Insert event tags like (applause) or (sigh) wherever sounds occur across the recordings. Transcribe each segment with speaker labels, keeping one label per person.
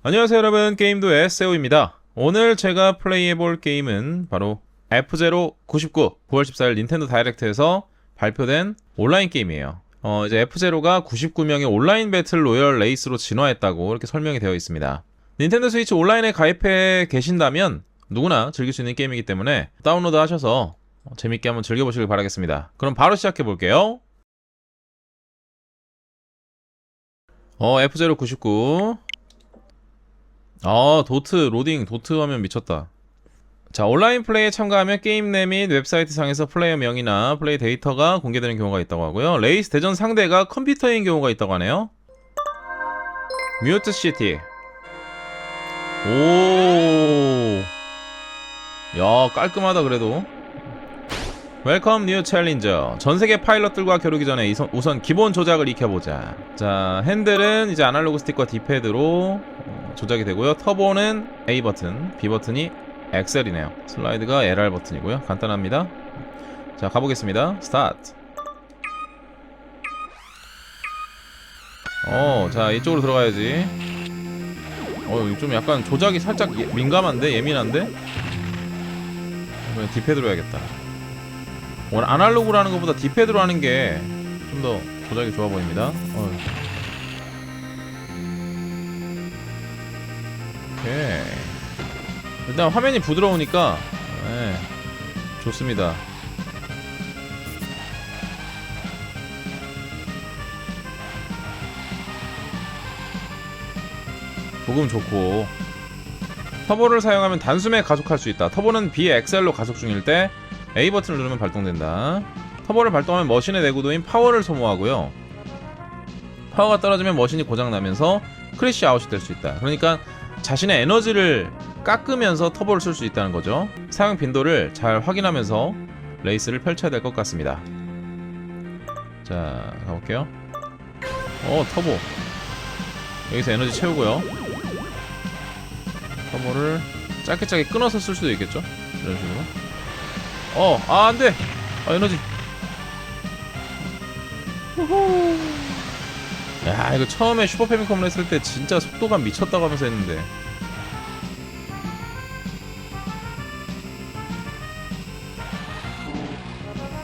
Speaker 1: 안녕하세요 여러분. 게임도의 SEO입니다. 오늘 제가 플레이해볼 게임은 바로 F0 99 9월 14일 닌텐도 다이렉트에서 발표된 온라인 게임이에요. 어 이제 F0가 99명의 온라인 배틀 로열 레이스로 진화했다고 이렇게 설명이 되어 있습니다. 닌텐도 스위치 온라인에 가입해 계신다면 누구나 즐길 수 있는 게임이기 때문에 다운로드 하셔서 재밌게 한번 즐겨보시길 바라겠습니다. 그럼 바로 시작해 볼게요. 어 F0 99 아 도트 로딩 도트 화면 미쳤다. 자 온라인 플레이에 참가하면 게임 내 및 웹사이트 상에서 플레이어 명이나 플레이 데이터가 공개되는 경우가 있다고 하고요. 레이스 대전 상대가 컴퓨터인 경우가 있다고 하네요. 뮤트 시티. 오야 깔끔하다 그래도 웰컴 뉴 챌린저. 전세계 파일럿들과 겨루기 전에 이선- 우선 기본 조작을 익혀보자. 자 핸들은 이제 아날로그 스틱과 D패드로 어, 조작이 되고요. 터보는 A 버튼 B 버튼이 엑셀이네요. 슬라이드가 LR 버튼이고요. 간단합니다. 자 가보겠습니다. 스타트. 어자 이쪽으로 들어가야지. 어좀 약간 조작이 살짝 예- 민감한데? 예민한데? 그냥 D패드로 해야겠다 오늘 아날로그로 하는 것보다 D패드로 하는 게 좀 더 조작이 좋아 보입니다. 어. 오케이. 일단 화면이 부드러우니까 네, 좋습니다. 조금 좋고 터보를 사용하면 단숨에 가속할 수 있다. 터보는 BXL로 가속 중일 때 A 버튼을 누르면 발동된다. 터보를 발동하면 머신의 내구도인 파워를 소모하고요. 파워가 떨어지면 머신이 고장나면서 크래시 아웃이 될 수 있다. 그러니까 자신의 에너지를 깎으면서 터보를 쓸 수 있다는 거죠. 사용 빈도를 잘 확인하면서 레이스를 펼쳐야 될 것 같습니다. 자, 가볼게요. 어, 터보. 여기서 에너지 채우고요. 터보를 짧게 짧게 끊어서 쓸 수도 있겠죠? 이런 식으로. 어, 아, 안 돼! 아, 에너지. 후후. 야, 이거 처음에 슈퍼 패미컴을 했을 때 진짜 속도감 미쳤다고 하면서 했는데.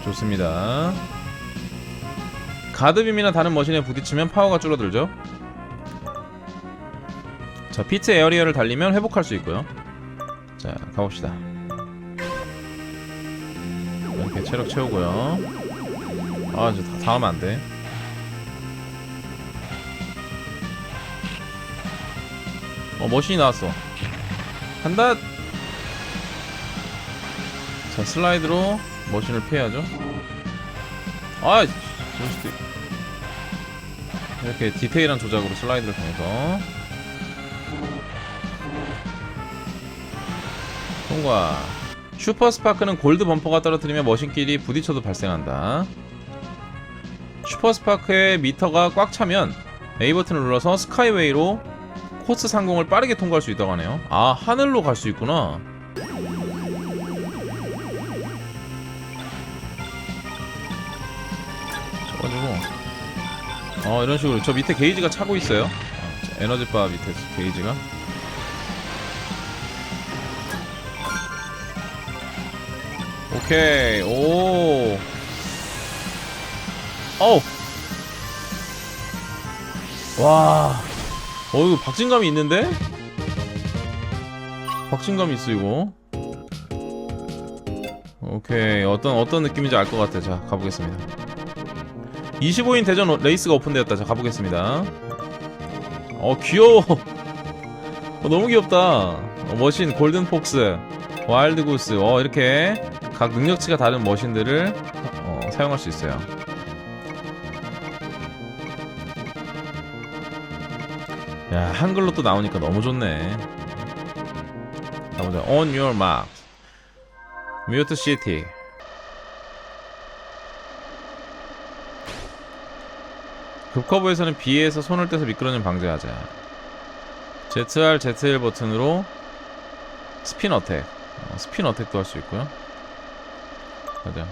Speaker 1: 좋습니다. 가드빔이나 다른 머신에 부딪히면 파워가 줄어들죠. 자, 피트 에어리어를 달리면 회복할 수 있고요. 자, 가봅시다. 이렇게 체력 채우고요. 아, 이제 다, 다 하면 안 돼. 어, 머신이 나왔어. 간다! 자, 슬라이드로 머신을 피해야죠. 아. 이렇게 디테일한 조작으로 슬라이드를 통해서 통과. 슈퍼 스파크는 골드 범퍼가 떨어뜨리며 머신끼리 부딪혀도 발생한다. 슈퍼 스파크의 미터가 꽉 차면 A 버튼을 눌러서 스카이웨이로 코스 상공을 빠르게 통과할 수 있다고 하네요. 아, 하늘로 갈 수 있구나. 저가지고 어 이런 식으로 저 밑에 게이지가 차고 있어요. 어, 자, 에너지바 밑에 게이지가. 오케이. 오. 어우. 와. 어, 이거 박진감이 있는데? 박진감이 있어 이거. 오케이. 어떤 어떤 느낌인지 알 것 같아. 자 가보겠습니다. 25인 대전 오- 레이스가 오픈되었다. 자 가보겠습니다. 어 귀여워. (laughs) 어, 너무 귀엽다. 어, 머신 골든 폭스 와일드 구스. 어 이렇게 각 능력치가 다른 머신들을 어, 사용할 수 있어요. 야 한글로 또 나오니까 너무 좋네. 가보자. On your mark. 뮤트 시티. 급커브에서는 B에서 손을 떼서 미끄러짐 방지하자. ZR, ZL 버튼으로 스핀 어택. 어, 스핀 어택도 할 수 있고요. 가자.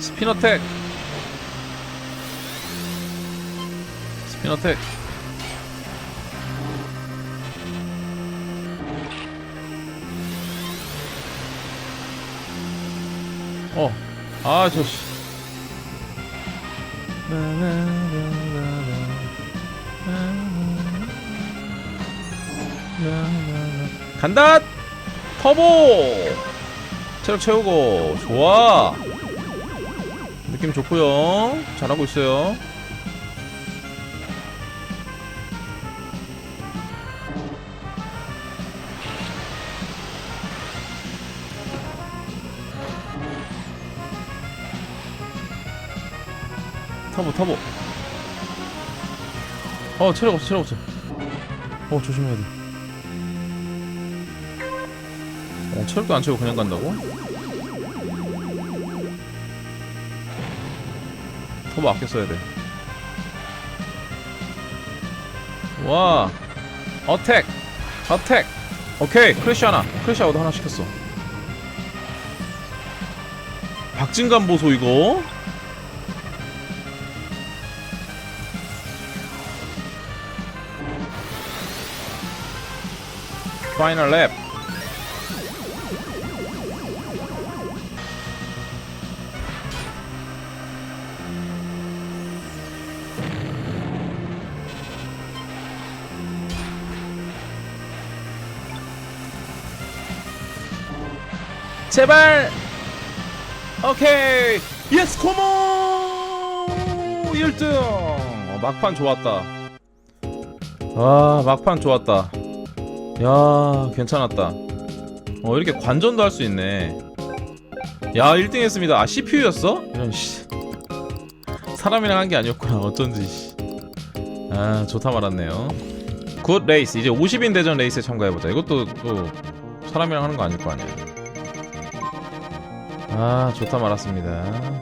Speaker 1: 스피너텍. 스피너텍. 어. 아, 저 씨. 간다! 터보! 체력 채우고, 좋아! 느낌 좋고요 잘하고 있어요. 터보 터보 어 체력 없어 체력 없어 어 조심해야 돼 체력도 안 채우고 그냥 간다고? 터보 아껴 써야 돼 와 어택 어택. 오케이 크래쉬 하나. 크래쉬 아웃 하나 시켰어. 박진감 보소 이거. 파이널 랩 제발. 오케이. 예스 코모 1등. 어, 막판 좋았다. 아 막판 좋았다. 야 괜찮았다. 어 이렇게 관전도 할 수 있네. 야 1등 했습니다. 아 CPU였어? 이런 씨. 사람이랑 한 게 아니었구나. 어쩐지 씨. 아 좋다 말았네요. 굿 레이스 이제 50인 대전 레이스에 참가해보자. 이것도 또 사람이랑 하는 거 아닐 거 아니야 아 좋다 말았습니다 음.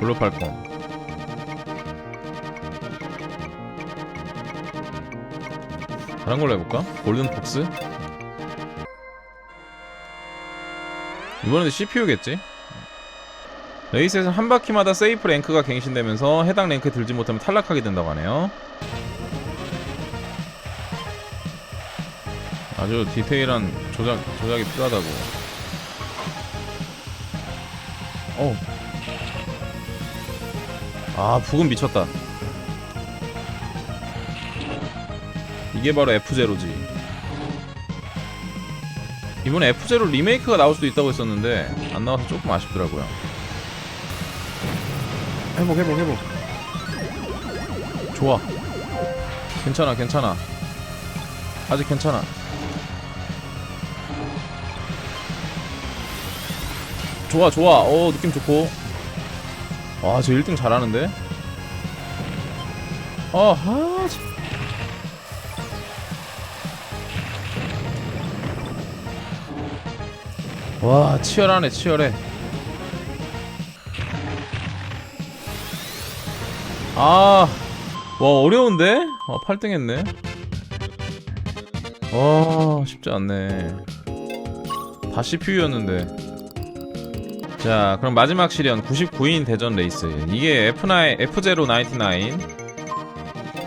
Speaker 1: 블루 팔콘 다른 걸로 해볼까? 골든 폭스? 이번에도 CPU겠지? 레이스에서 한 바퀴마다 세이프 랭크가 갱신되면서 해당 랭크에 들지 못하면 탈락하게 된다고 하네요 아주 디테일한 조작, 조작이 필요하다고. 어. 아 부금 미쳤다. 이게 바로 F0지. 이번에 F0 리메이크가 나올 수도 있다고 했었는데 안 나와서 조금 아쉽더라고요. 회복 회복 회복. 좋아. 괜찮아 괜찮아. 아직 괜찮아 좋아 좋아. 어 느낌 좋고. 와저 1등 잘하는데? 어하 참. 와 치열하네 치열해. 아와 어려운데? 아 8등 했네. 와 쉽지 않네. 다 CPU였는데 자 그럼 마지막 시련 99인 대전 레이스 이게 F9, F099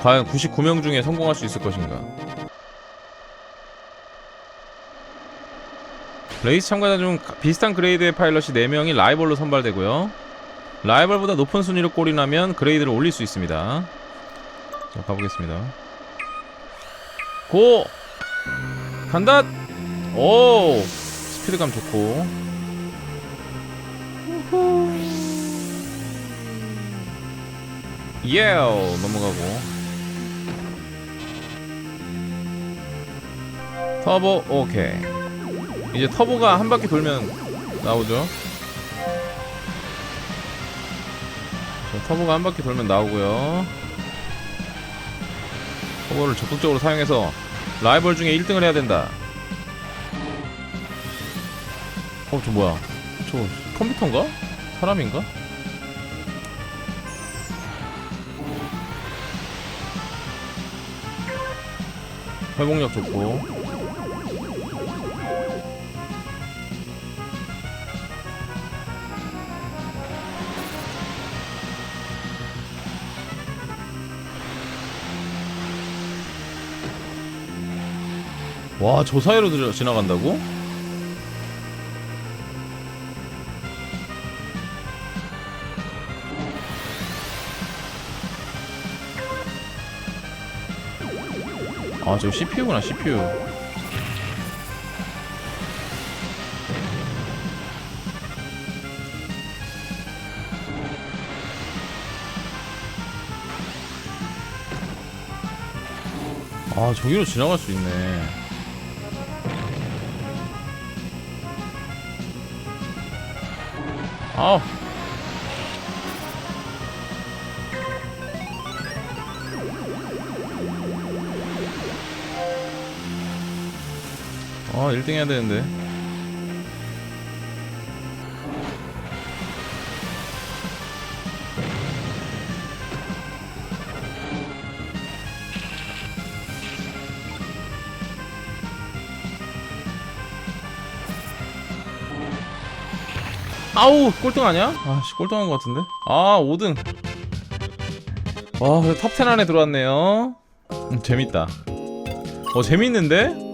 Speaker 1: 과연 99명 중에 성공할 수 있을 것인가 레이스 참가자 중 비슷한 그레이드의 파일럿이 4명이 라이벌로 선발되고요 라이벌보다 높은 순위로 나면 그레이드를 올릴 수 있습니다 자 가보겠습니다 고! 간다! 오! 스피드감 좋고 예 넘어가고. 터보 오케이. 이제 터보가 한 바퀴 돌면 나오죠? 자, 터보가 한 바퀴 돌면 나오고요. 터보를 적극적으로 사용해서 라이벌 중에 1등을 해야 된다. 어 저 뭐야? 저 컴퓨터인가? 사람인가? 회복력 좋고 와 저 사이로 지나간다고? 아, 저 CPU구나, CPU. 아, 저기로 지나갈 수 있네. 아 아, 1등 해야 되는데. 아우 꼴등 아니야? 아씨 꼴등한 것 같은데 아 5등 와 그래도 탑10 안에 들어왔네요 음, 재밌다 어 재밌는데?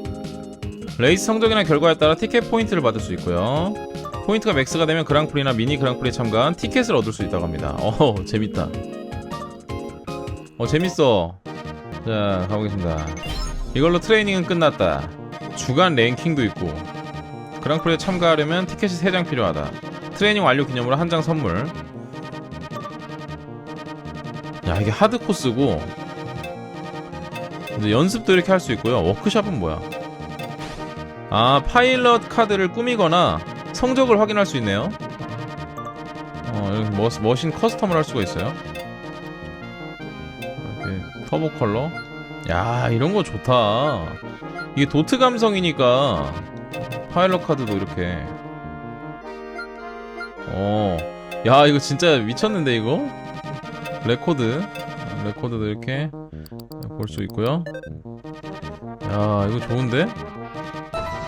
Speaker 1: 레이스 성적이나 결과에 따라 티켓 포인트를 받을 수 있고요. 포인트가 맥스가 되면 그랑프리나 미니 그랑프리에 참가한 티켓을 얻을 수 있다고 합니다. (laughs) 어 재밌다. 어 재밌어. 자 가보겠습니다. 이걸로 트레이닝은 끝났다. 주간 랭킹도 있고 그랑프리에 참가하려면 티켓이 3장 필요하다. 트레이닝 완료 기념으로 한 장 선물. 야 이게 하드 코스고 이제 연습도 이렇게 할 수 있고요. 워크샵은 뭐야? 아 파일럿 카드를 꾸미거나 성적을 확인할 수 있네요. 어 여기 머, 머신 커스텀을 할 수가 있어요. 이렇게 터보 컬러. 야 이런 거 좋다. 이게 도트 감성이니까 파일럿 카드도 이렇게 어, 야 이거 진짜 미쳤는데 이거 레코드 어, 레코드도 이렇게 볼 수 있고요. 야 이거 좋은데?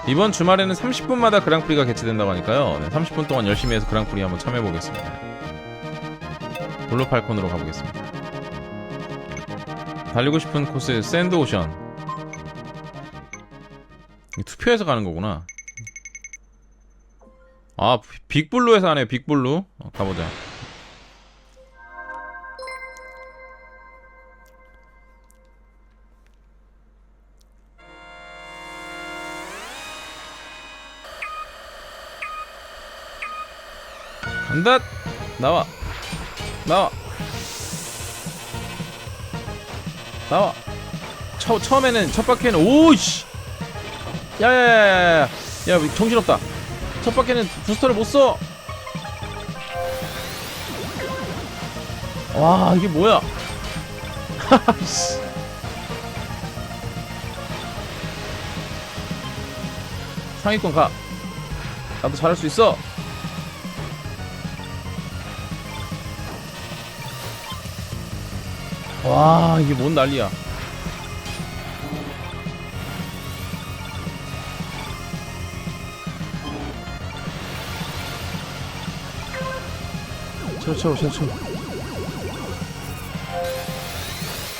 Speaker 1: 이번 주말에는 30분마다 그랑프리가 개최된다고 하니까요. 네, 30분 동안 열심히 해서 그랑프리 한번 참여해 보겠습니다. 블루팔콘으로 가보겠습니다. 달리고 싶은 코스 샌드 오션. 이거 투표해서 가는 거구나. 아 빅블루에서 하네 빅블루 어, 가보자 간다 나와 나와 나와 처, 처음에는 첫 바퀴에는 오이씨 야야야야야 야 정신없다 첫 바퀴는 부스터를 못 써. 와 이게 뭐야? (laughs) 상위권 가. 나도 잘할 수 있어. 와 이게 뭔 난리야? 채워 채워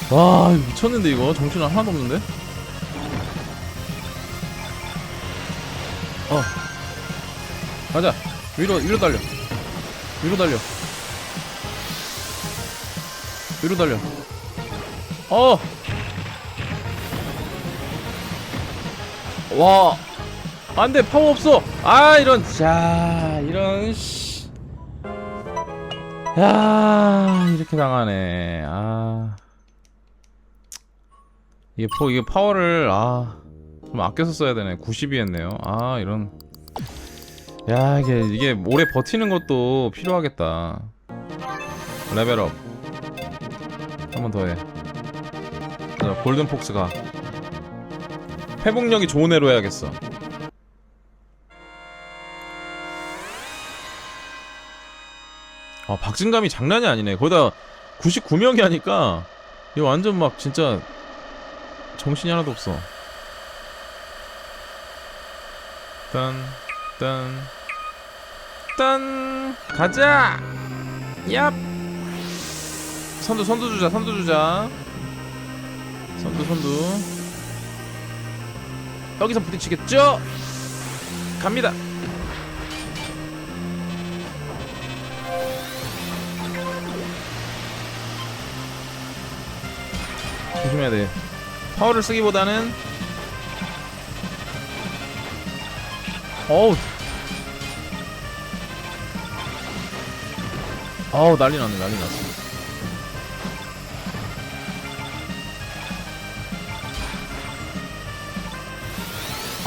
Speaker 1: 와 미쳤는데 이거? 정신 하나도 없는데? 어. 가자. 위로 위로 달려. 위로 달려. 위로 달려 어. 와, 안 돼, 파워 없어! 아, 이런, 자, 이런, 씨. 야 이렇게 당하네. 아. 이게 포 이게 파워를 아 좀 아껴서 써야 되네. 90이 했네요. 아 이런. 야 이게 이게 오래 버티는 것도 필요하겠다. 레벨업. 한 번 더 해 자 골든 폭스가 회복력이 좋은 애로 해야겠어 아 박진감이 장난이 아니네 거기다 99명이 하니까 이거 완전 막 진짜 정신이 하나도 없어 딴, 딴, 딴, 가자! 얍! 선두, 선두 주자, 선두 주자. 선두, 선두. 여기서 부딪히겠죠? 갑니다. 조심해야 돼. 파워를 쓰기보다는 어우 어우 난리 났네 난리 났어.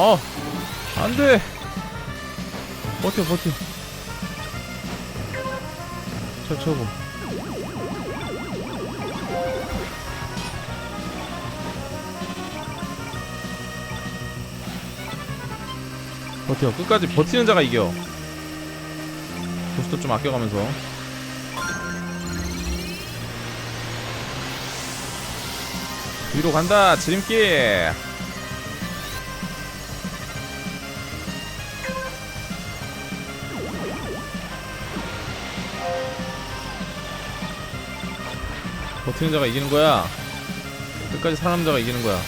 Speaker 1: 어 안돼. 버텨 버텨. 저 저거. 버텨. 끝까지 버티는 자가 이겨. 보스도 좀 아껴가면서. 뒤로 간다 지름길 버티는 자가 이기는 거야. 끝까지 살아남는 자가 이기는 거야.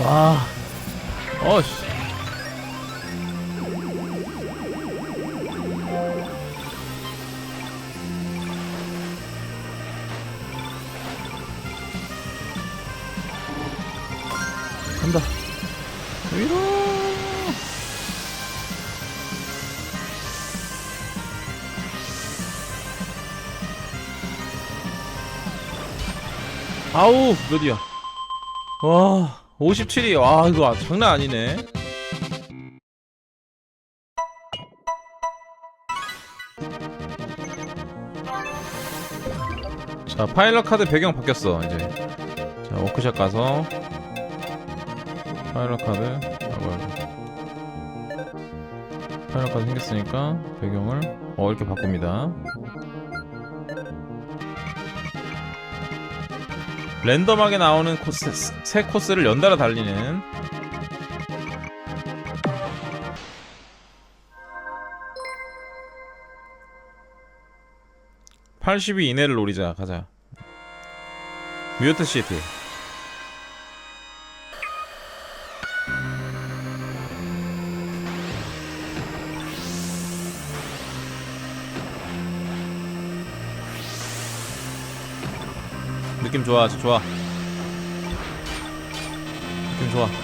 Speaker 1: 와. 어씨 아우 몇이야? 와 57이. 와 이거 장난 아니네. 자 파일럿 카드 배경 바뀌었어 이제. 자 워크샵 가서 파일럿 카드 아 뭐야 파일럿 카드 생겼으니까 배경을 어 이렇게 바꿉니다 랜덤하게 나오는 코스 세 코스를 연달아 달리는. (82) 이내를 노리자. 가자. 뮤트 시티 느낌 좋아 좋아. 느낌 좋아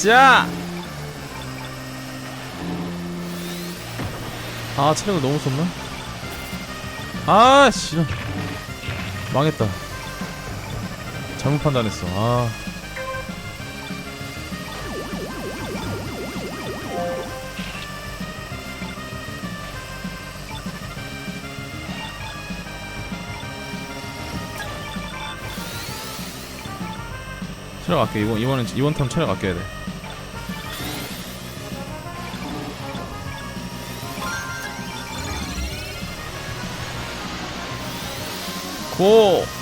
Speaker 1: 가자. 아 체력을 너무 썼나? 아 싫어 망했다. 잘못 판단했어. 아. 체력 아껴. 이번 이번엔 이번 턴 체력 아껴야 돼. 고.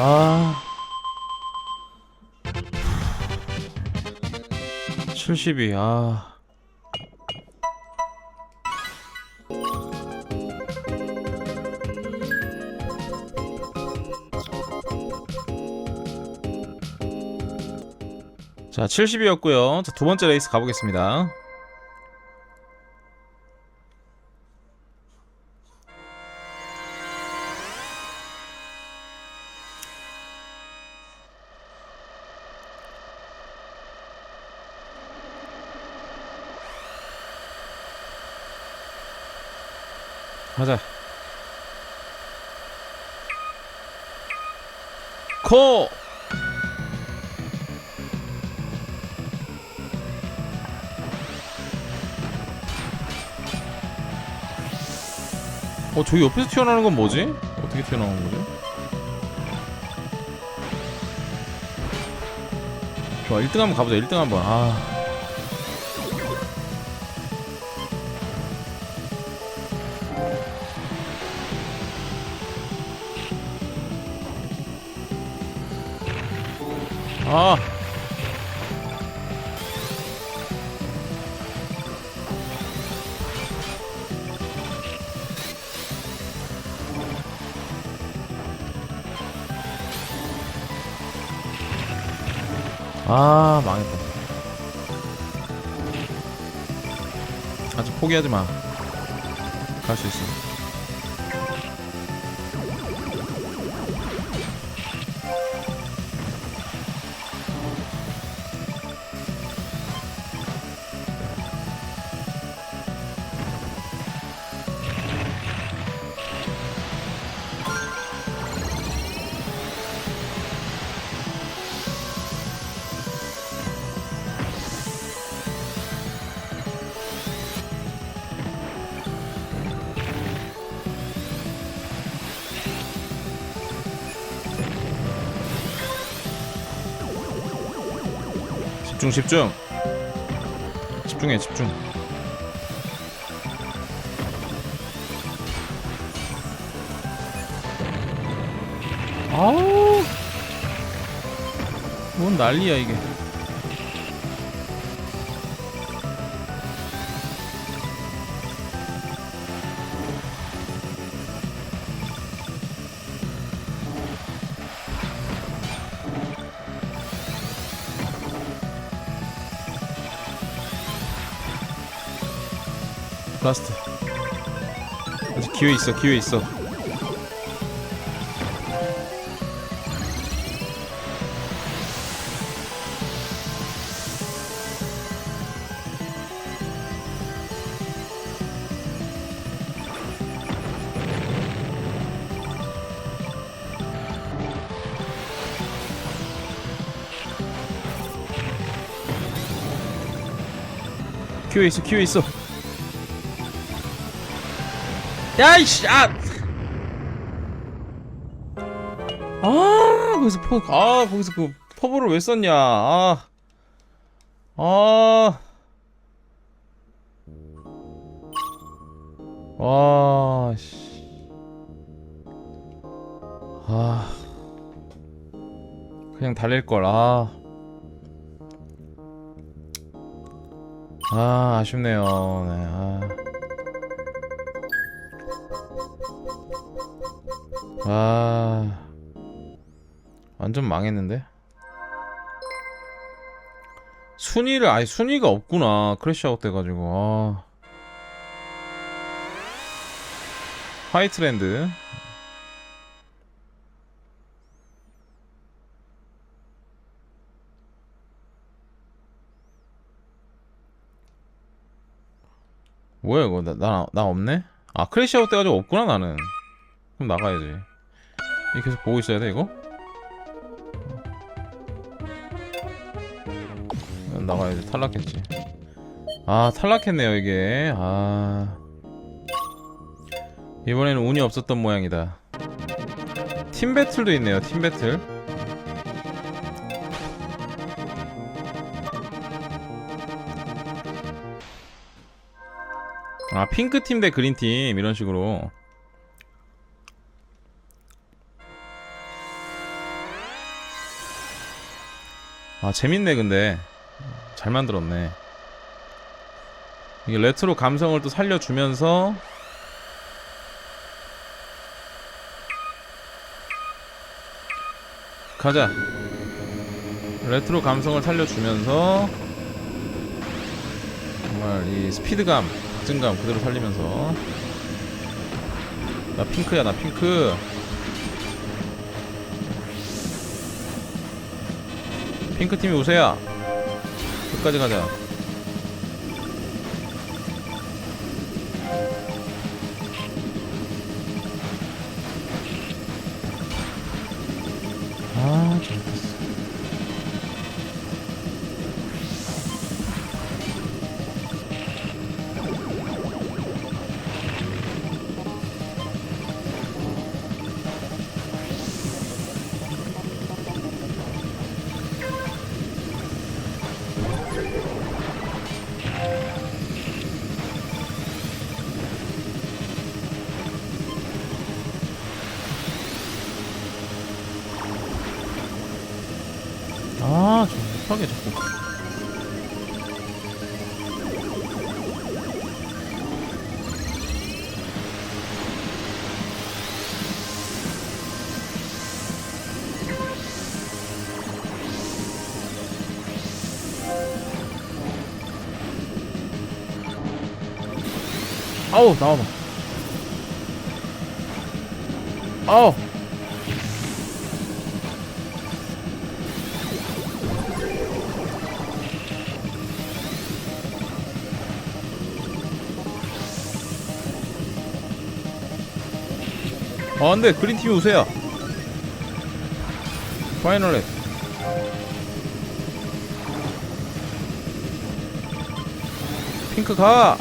Speaker 1: 아. 72, 아. 자, 70이었고요. 자, 두 번째 레이스 가보겠습니다. 어, 저기 옆에서 튀어나오는 건 뭐지? 어떻게 튀어나오는 거지? 좋아, 1등 한번 가보자, 1등 한번. 아. 아. 포기하지 마 갈 수 있어 집중 집중. 집중해 집중. 아우. 뭔 난리야 이게 라스트. 아직 기회 있어 기회 있어. 기회 있어 기회 있어 야이씨 아! 아 거기서 포, 아 거기서 그 퍼블을 왜 썼냐. 아, 아, 와, 씨, 아, 그냥 달릴 걸, 아, 아 아쉽네요, 네, 아. 아 완전 망했는데? 순위를 아예 순위가 없구나. 크래시아웃 돼가지고. 아. 화이트랜드. 뭐야 이거? 나, 나, 나 없네? 아 크래시아웃 돼가지고 없구나 나는. 그럼 나가야지 계속 보고 있어야 돼 이거? 어, 나가야지 탈락했지. 아 탈락했네요 이게. 아. 이번에는 운이 없었던 모양이다. 팀 배틀도 있네요 팀 배틀. 아 핑크 팀 대 그린 팀 이런 식으로 아 재밌네 근데 잘 만들었네. 이게 레트로 감성을 또 살려주면서 가자. 레트로 감성을 살려주면서 정말 이 스피드감, 박진감 그대로 살리면서 나 핑크야 나 핑크 핑크팀이 우세야. 끝까지 가자 아우, 나와봐. 아우. 아 근데 그린팀이 우세요 파이널렛 핑크 가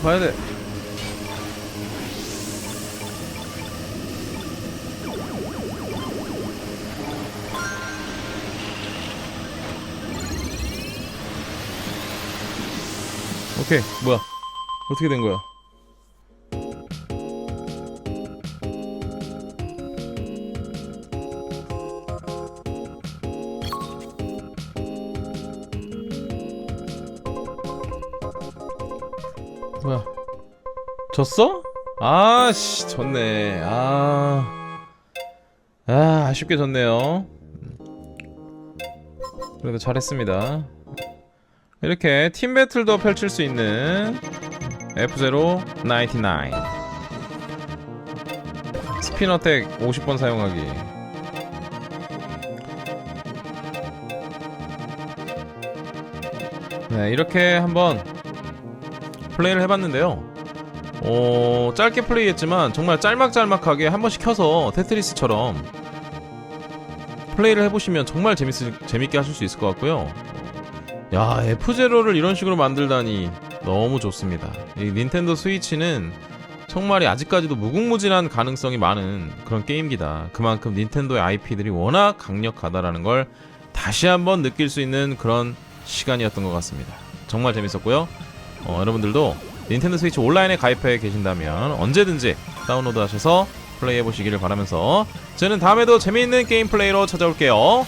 Speaker 1: 핑크 가야돼. 오케이 뭐야? 어떻게 된 거야 졌어? 아씨 졌네. 아... 아 아쉽게 졌네요. 그래도 잘했습니다. 이렇게 팀 배틀도 펼칠 수 있는 F0 99 스피너텍 50번 사용하기. 네 이렇게 한번 플레이를 해봤는데요. 어, 짧게 플레이했지만 정말 짤막짤막하게 한 번씩 켜서 테트리스처럼 플레이를 해보시면 정말 재밌, 재밌게 하실 수 있을 것 같고요. 야, F0를 이런 식으로 만들다니 너무 좋습니다. 이 닌텐도 스위치는 정말이 아직까지도 무궁무진한 가능성이 많은 그런 게임기다. 그만큼 닌텐도의 IP들이 워낙 강력하다라는 걸 다시 한번 느낄 수 있는 그런 시간이었던 것 같습니다. 정말 재밌었고요. 어, 여러분들도 닌텐도 스위치 온라인에 가입해 계신다면 언제든지 다운로드 하셔서 플레이해 보시기를 바라면서 저는 다음에도 재미있는 게임 플레이로 찾아올게요.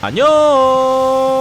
Speaker 1: 안녕!